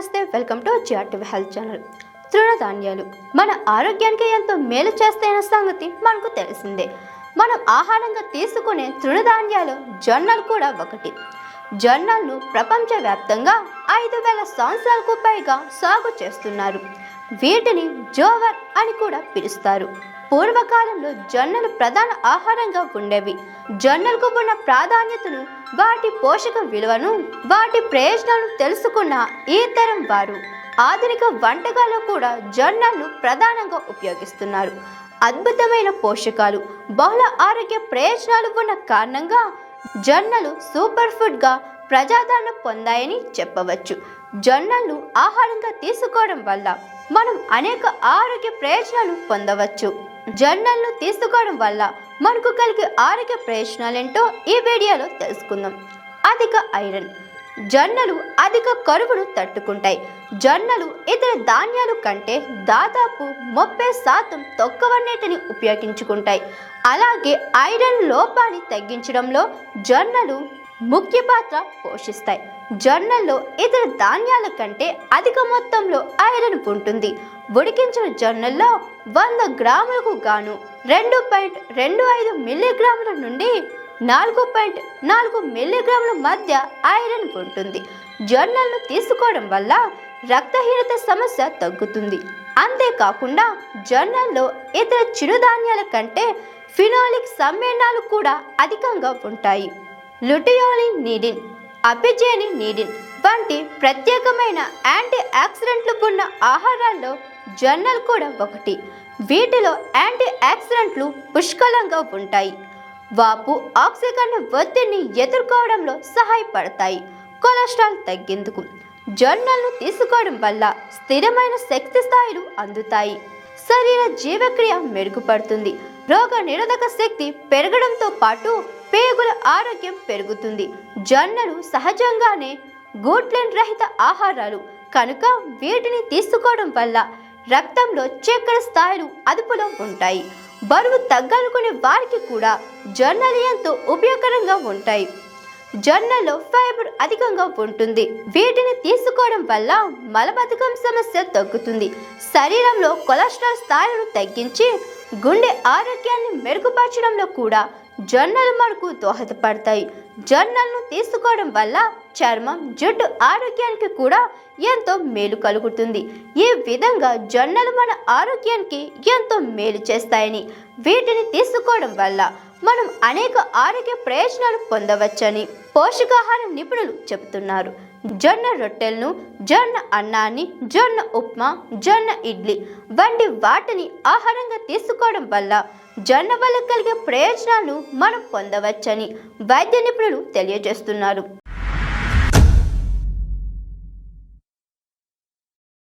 నమస్తే welcome to GRTV health channel. తృణధాన్యాలు. మన ఆరోగ్యానికి ఎంతో మేలు చేస్తాయన్న సంగతి మనకు తెలిసిందే. మనం ఆహారంగా తీసుకునే తృణధాన్యాలు జొన్నలు కూడా ఒకటి. జొన్నలను ప్రపంచవ్యాప్తంగా ఐదు వేల సంవత్సరాలకు పైగా సాగు చేస్తున్నారు. వీటిని జోవర్ అని కూడా పిలుస్తారు. పూర్వకాలంలో జొన్నలు ప్రధాన ఆహారంగా ఉండేవి. జొన్నలకు ఉన్న ప్రాధాన్యతను వాటి పోషక విలువను వాటి ప్రయోజనాలను తెలుసుకున్న ఈ తరం వారు ఆధునిక వంటకాల్లో కూడా జొన్నలను ప్రధానంగా ఉపయోగిస్తున్నారు. అద్భుతమైన పోషకాలు బహుళ ఆరోగ్య ప్రయోజనాలు ఉన్న కారణంగా జొన్నలు సూపర్ ఫుడ్గా ప్రజాదరణ పొందాయని చెప్పవచ్చు. జొన్నలు ఆహారంగా తీసుకోవడం వల్ల మనం అనేక ఆరోగ్య ప్రయోజనాలు పొందవచ్చు. జొన్నలను తీసుకోవడం వల్ల మనకు కలిగే ఆరోగ్య ప్రయోజనాలేంటో ఈ వీడియోలో తెలుసుకుందాం. అధిక ఐరన్. జొన్నలు అధిక కరువును తట్టుకుంటాయి. జొన్నలు ఇతర ధాన్యాలు కంటే దాదాపు ముప్పై శాతం తక్కువ నీటిని ఉపయోగించుకుంటాయి. అలాగే ఐరన్ లోపాన్ని తగ్గించడంలో జొన్నలు ముఖ్య పాత్ర పోషిస్తాయి. జొన్నల్లో ఇతర ధాన్యాల కంటే అధిక మొత్తంలో ఐరన్ ఉంటుంది. ఉడికించిన జొన్నల్లో వంద గ్రాములకు గాను రెండు పాయింట్ రెండు ఐదు మిల్లీగ్రాముల నుండి నాలుగు పాయింట్ నాలుగు మిల్లీగ్రాముల మధ్య ఐరన్ ఉంటుంది. జొన్నలను తీసుకోవడం వల్ల రక్తహీనత సమస్య తగ్గుతుంది. అంతేకాకుండా జొన్నల్లో ఇతర చిరుధాన్యాల కంటే ఫినాలిక్ సమ్మేళనాలు కూడా అధికంగా ఉంటాయి. లుటియోలిన్ నీడిన్ అపిజేని నీడిన్ వంటి ప్రత్యేకమైన యాంటీ ఆక్సిడెంట్లు ఉన్న ఆహారాల్లో జొన్నలు కూడా ఒకటి. వీటిలో యాంటీ ఆక్సిడెంట్లు పుష్కలంగా ఉంటాయి. వాపు ఆక్సిజన్ ఒత్తిడిని ఎదుర్కోవడంలో సహాయపడతాయి. కొలెస్ట్రాల్ తగ్గేందుకు జొన్నలను తీసుకోవడం వల్ల స్థిరమైన శక్తి స్థాయిలు అందుతాయి. శరీర జీవక్రియ మెరుగుపడుతుంది. రోగ నిరోధక శక్తి పెరగడంతో పాటు పేగుల ఆరోగ్యం పెరుగుతుంది. జొన్నలు సహజంగానే గ్లూటెన్ రహిత ఆహారాలు. కనుక వీటిని తీసుకోవడం వల్ల రక్తంలో చక్కెర స్థాయిలు అదుపులో ఉంటాయి. బరువు తగ్గాలనుకునే వారికి కూడా జొన్నలు ఎంతో ఉపయోగకరంగా ఉంటాయి. జొన్నలో ఫైబర్ అధికంగా ఉంటుంది. వీటిని తీసుకోవడం వల్ల మలబద్ధకం సమస్య తగ్గుతుంది. శరీరంలో కొలెస్ట్రాల్ స్థాయిలను తగ్గించి గుండె ఆరోగ్యాన్ని మెరుగుపరచడంలో కూడా జొన్నలు మనకు దోహదపడతాయి. జొన్నలను తీసుకోవడం వల్ల చర్మం జుట్టు ఆరోగ్యానికి కూడా ఎంతో మేలు కలుగుతుంది. ఈ విధంగా జొన్నలు మన ఆరోగ్యానికి ఎంతో మేలు చేస్తాయని వీటిని తీసుకోవడం వల్ల మనం అనేక ఆరోగ్య ప్రయోజనాలు పొందవచ్చని పోషకాహార నిపుణులు చెబుతున్నారు. జొన్న రొట్టెలను జొన్న అన్నాన్ని జొన్న ఉప్మా జొన్న ఇడ్లీ వంటి వాటిని ఆహారంగా తీసుకోవడం వల్ల జొన్న వల్ల కలిగే ప్రయోజనాలను మనం పొందవచ్చని వైద్య నిపుణులు తెలియజేస్తున్నారు.